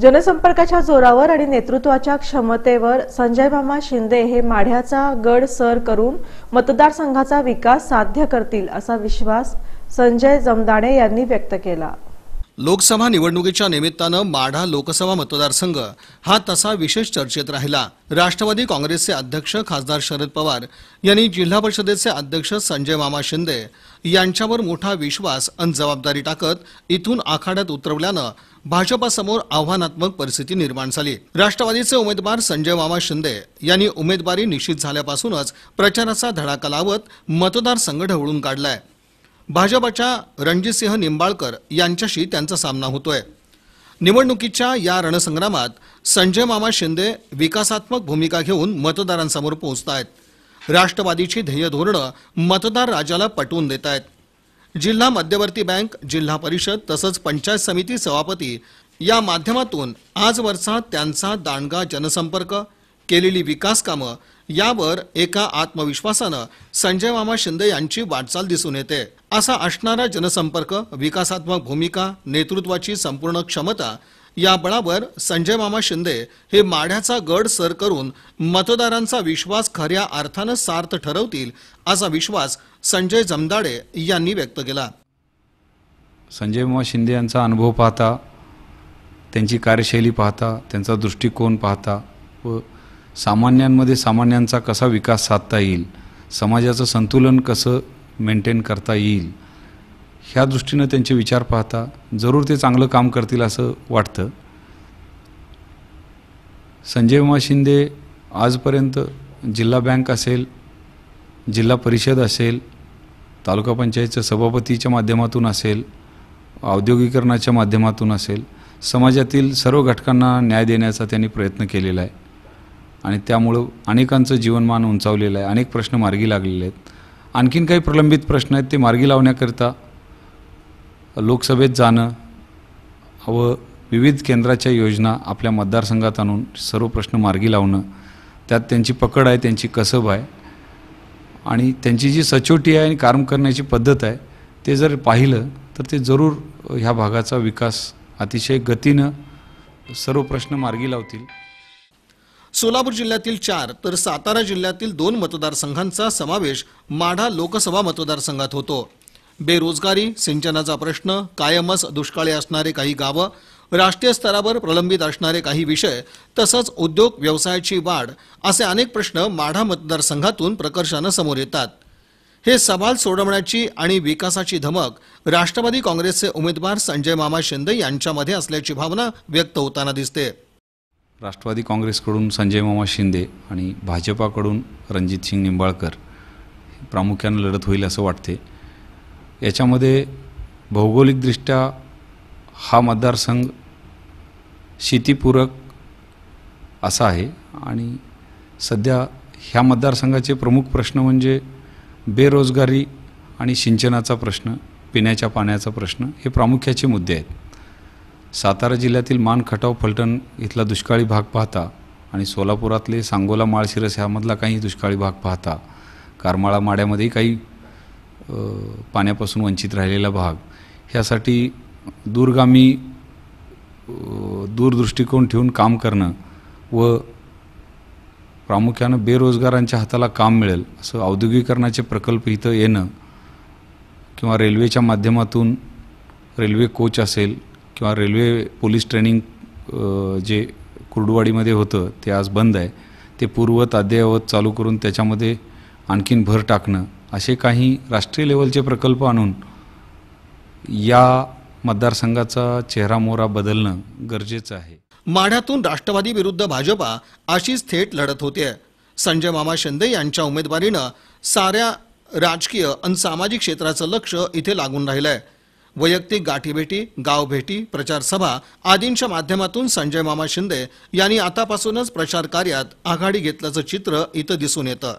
जनसंपर्काच्या जोरावर आणि नेतृत्वाच्या क्षमतेवर संजय मामा शिंदे हे माढ्याचा गड सर करून मतदारसंघाचा विकास साध्य करतील असा विश्वास संजय जमदाणे यांनी व्यक्त केला. लोकसभा निवडणुकीच्या निमित्तानं माढा लोकसभा मतदारसंघ हा तसा विशेष चर्चेत राहिला. राष्ट्रवादी काँग्रेसचे अध्यक्ष खासदार शरद पवार यांनी जिल्हा परिषदेचे अध्यक्ष संजय मामा शिंदे यांच्यावर मोठा विश्वास आणि जबाबदारी टाकत इथून आखाड्यात उतरवल्यानं भाजपासमोर आव्हानात्मक परिस्थिती निर्माण झाली. राष्ट्रवादीचे उमेदवार संजय मामा शिंदे यांनी उमेदवारी निश्चित झाल्यापासूनच प्रचाराचा धडाका लावत मतदारसंघ ढवळून काढलाय. भाजपाच्या रणजितसिंह निंबाळकर यांच्याशी त्यांचा सामना होतोय. निवडणुकीच्या या रणसंग्रामात संजय मामा शिंदे विकासात्मक भूमिका घेऊन मतदारांसमोर पोहोचत आहेत राष्ट्रवादीची ध्येय धोरणं मतदार राजाला पटवून देत आहेत जिल्हा मध्यवर्ती बँक जिल्हा परिषद तसंच पंचायत समिती सभापती या माध्यमातून आजवरचा त्यांचा दांडगा जनसंपर्क केलेली विकास कामं यावर एका आत्मविश्वासानं संजय मामा शिंदे यांची वाटचाल दिसून येते. असा असणारा जनसंपर्क विकासात्मक भूमिका नेतृत्वाची संपूर्ण क्षमता या बळावर संजय मामा शिंदे हे माढ्याचा गड सर करून मतदारांचा विश्वास खऱ्या अर्थानं सार्थ ठरवतील असा विश्वास संजय जमदाडे यांनी व्यक्त केला. संजय मामा शिंदे यांचा अनुभव पाहता त्यांची कार्यशैली पाहता त्यांचा दृष्टिकोन पाहता व सामान्यांमध्ये सामान्यांचा कसा विकास साधता येईल? समाजाचं संतुलन कसं मेंटेन करता येईल? ह्या दृष्टीनं त्यांचे विचार पाहता जरूर ते चांगलं काम करतील असं वाटतं. संजय उमा शिंदे आजपर्यंत जिल्हा बँक असेल जिल्हा परिषद असेल तालुका पंचायतच्या सभापतीच्या माध्यमातून असेल औद्योगिकरणाच्या माध्यमातून असेल समाजातील सर्व घटकांना न्याय देण्याचा त्यांनी प्रयत्न केलेला आहे. आणि त्यामुळं अनेकांचं जीवनमान उंचावलेलं आहे अनेक प्रश्न मार्गी लागलेले आहेत. आणखीन काही प्रलंबित प्रश्न आहेत ते मार्गी लावण्याकरिता लोकसभेत जाणं व विविध केंद्राच्या योजना आपल्या मतदारसंघात आणून सर्व प्रश्न मार्गी लावणं त्यात त्यांची पकड आहे त्यांची कसब आहे. आणि त्यांची जी सचोटी आहे आणि काम करण्याची पद्धत आहे ते जर पाहिलं तर ते जरूर ह्या भागाचा विकास अतिशय गतीनं सर्व प्रश्न मार्गी लावतील. सोलापूर जिल्ह्यातील चार तर सातारा जिल्ह्यातील दोन मतदारसंघांचा समावेश माढा लोकसभा मतदारसंघात होतो. बेरोजगारी सिंचनाचा प्रश्न कायमच दुष्काळी असणारे काही गावं राष्ट्रीय स्तरावर प्रलंबित असणारे काही विषय तसंच उद्योग व्यवसायाची वाढ असे अनेक प्रश्न माढा मतदारसंघातून प्रकर्षानं समोर येतात. हे सवाल सोडवण्याची आणि विकासाची धमक राष्ट्रवादी काँग्रेसचे उमेदवार संजय मामा शिंदे यांच्यामध्ये असल्याची भावना व्यक्त होताना दिसते. राष्ट्रवादी काँग्रेसकडून संजय मामा शिंदे आणि भाजपाकडून रणजित सिंग निंबाळकर प्रामुख्यानं लढत होईल असं वाटते. याच्यामध्ये भौगोलिकदृष्ट्या हा मतदारसंघ शेतीपूरक असा आहे आणि सध्या ह्या मतदारसंघाचे प्रमुख प्रश्न म्हणजे बेरोजगारी आणि सिंचनाचा प्रश्न पिण्याच्या पाण्याचा प्रश्न हे प्रामुख्याचे मुद्दे आहेत. सातारा जिल्ह्यातील मान खटाव फलटण इथला दुष्काळी भाग पाहता आणि सोलापुरातले सांगोला माळशिरस ह्यामधला काही दुष्काळी भाग पाहता. कारमाळा माड्यामध्येही काही पाण्यापासून वंचित राहिलेला भाग. ह्यासाठी दूरगामी दूरदृष्टिकोन ठेवून काम करणं व प्रामुख्यानं बेरोजगारांच्या हाताला काम मिळेल असं औद्योगिकरणाचे प्रकल्प इथं येणं किंवा रेल्वेच्या माध्यमातून रेल्वे कोच असेल किंवा रेल्वे पोलीस ट्रेनिंग जे कुर्डुवाडीमध्ये होतं ते आज बंद आहे. ते पूर्वत अद्ययावत चालू करून त्याच्यामध्ये आणखीन भर टाकणं असे काही राष्ट्रीय लेवलचे प्रकल्प आणून या मतदारसंघाचा चेहरा मोहरा बदलणं गरजेचं आहे. माढ्यातून राष्ट्रवादी विरुद्ध भाजपा अशीच थेट लढत होते संजय मामा शिंदे यांच्या उमेदवारीनं साऱ्या राजकीय आणि सामाजिक क्षेत्राचं लक्ष इथे लागून राहिलं आहे वैयक्तिक गाठीभेटी गावभेटी प्रचारसभा आदींच्या माध्यमातून संजय मामा शिंदे यांनी आतापासूनच प्रचार कार्यात आघाडी घेतल्याचं चित्र इथं दिसून येतं.